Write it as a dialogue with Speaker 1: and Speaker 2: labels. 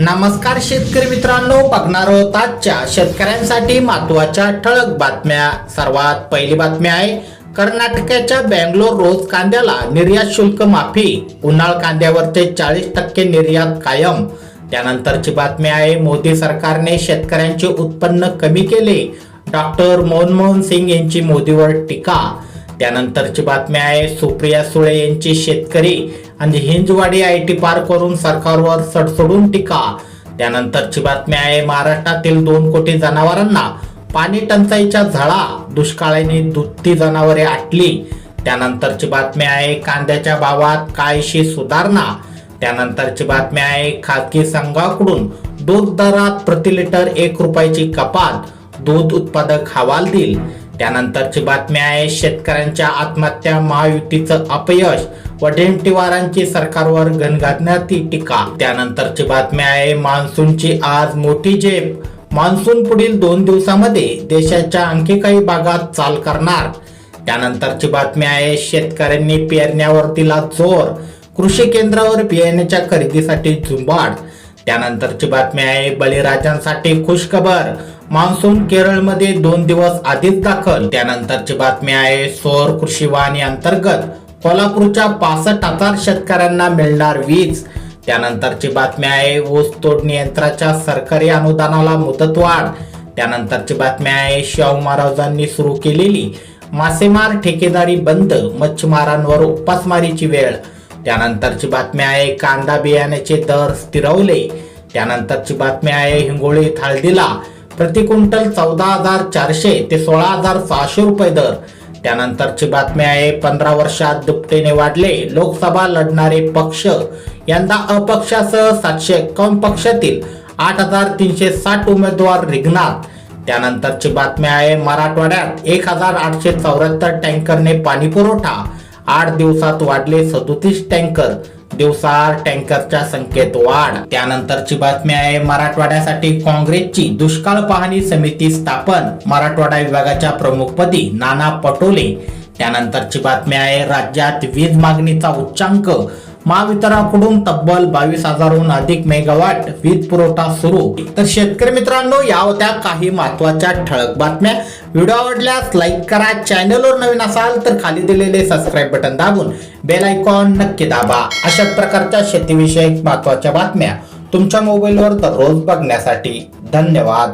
Speaker 1: नमस्कार शेतकरी मित्रांनो बघणार आहोत आजच्या शेतकऱ्यांसाठी महत्त्वाच्या ठळक बातम्या. सर्वात पहिली बातमी आहे कर्नाटकाच्या बँगलोर रोज कांद्याला निर्यात शुल्क माफी. उन्हाळ कांद्यावरचे चाळीस टक्के निर्यात कायम. त्यानंतरची बातमी आहे मोदी सरकारने शेतकऱ्यांचे उत्पन्न कमी केले. डॉक्टर मनमोहन सिंग यांची मोदीवर टीका. त्यानंतरची बातमी आहे सुप्रिया सुळे यांची शेतकरी आणि हिंजवाडी आय टी पार्कवरून सरकारवर सडसडून टीका. त्यानंतरची बातमी आहे महाराष्ट्रातील दोन कोटी जनावरांना पाणी टंचाईच्या झळा दुष्काळाने दुभती जनावरे आटली. त्यानंतरची बातमी आहे कांद्याच्या भावात काहीशी सुधारणा. त्यानंतरची बातमी आहे खाजगी संघाकडून दूध दरात प्रति लिटर एक रुपयाची कपात दूध उत्पादक हवालदिल. त्यानंतरची बातमी आहे शेतकऱ्यांच्या आत्महत्या महायुतीचं अपयश वडेंटिवारांची सरकारवर घनघातण्याची टीका. त्यानंतरची बातमी आहे मान्सूनची आज मोठी झेप. मान्सून पुढील दोन दिवसामध्ये देशाच्या आणखी काही भागात चाल करणार. त्यानंतरची बातमी आहे शेतकऱ्यांनी पेरण्यावर दिला जोर. कृषी केंद्रावर बियाण्याच्या खरेदीसाठी झुंबाड. त्यानंतरची बातमी आहे बळीराजांसाठी खुशखबर. मान्सून केरळमध्ये दोन दिवस आधीच दाखल. त्यानंतरची बातमी आहे सौर कृषी वाहिनी अंतर्गत कोल्हापूरच्या पासष्ट हजार शेतकऱ्यांना मिळणार वीज. त्यानंतरची बातमी आहे ऊस तोडणी यंत्राच्या सरकारी अनुदानाला मुदतवाढ त्यानंतरची बातमी आहे शाहू महाराजांनी सुरू केलेली मासेमार ठेकेदारी बंद मच्छीमारांवर उपासमारीची वेळ. त्यानंतरची बातमी आहे कांदा बियाण्याचे दर स्थिरवले. त्यानंतरची बातमी आहे हिंगोळीत हळदीला प्रति क्विंटल चौदा हजार चारशे ते सोळा हजार सहाशे रुपये दर. त्यानंतरची बातमी आहे पंधरा वर्षात दुपटीने वाढले लोकसभा लढणारे पक्ष यंदा अपक्षासह सातशे एक्कावन्न पक्षातील आठ हजार तीनशे साठ उमेदवार रिंगणात. त्यानंतरची बातमी आहे मराठवाड्यात एक हजार आठशे चौऱ्याहत्तर टँकरने पाणी पुरवठा आठ दिवसात वाढले सदोतीस टँकर. दिवसाआड टँकरच्या संख्येत वाढ. त्यानंतरची बातमी आहे मराठवाड्यासाठी काँग्रेसची दुष्काळ पाहणी समिती स्थापन. मराठवाडा विभागाच्या प्रमुखपदी नाना पटोले. त्यानंतरची बातमी आहे राज्यात वीज मागणीचा उच्चांक. महावितरणाकडून तब्बल बावीस हजारहून अधिक मेगावॅट वीज पुरवठा सुरू. तर शेतकरी मित्रांनो या होत्या काही महत्त्वाच्या ठळक बातम्या. व्हिडिओ आवडल्यास लाईक करा चॅनलवर नवीन असाल तर खाली दिलेले सबस्क्राईब बटन दाबून बेल आयकॉन नक्की दाबा. अशा प्रकारच्या शेतीविषयक महत्त्वाच्या बातम्या तुमच्या मोबाईलवर दररोज बघण्यासाठी धन्यवाद.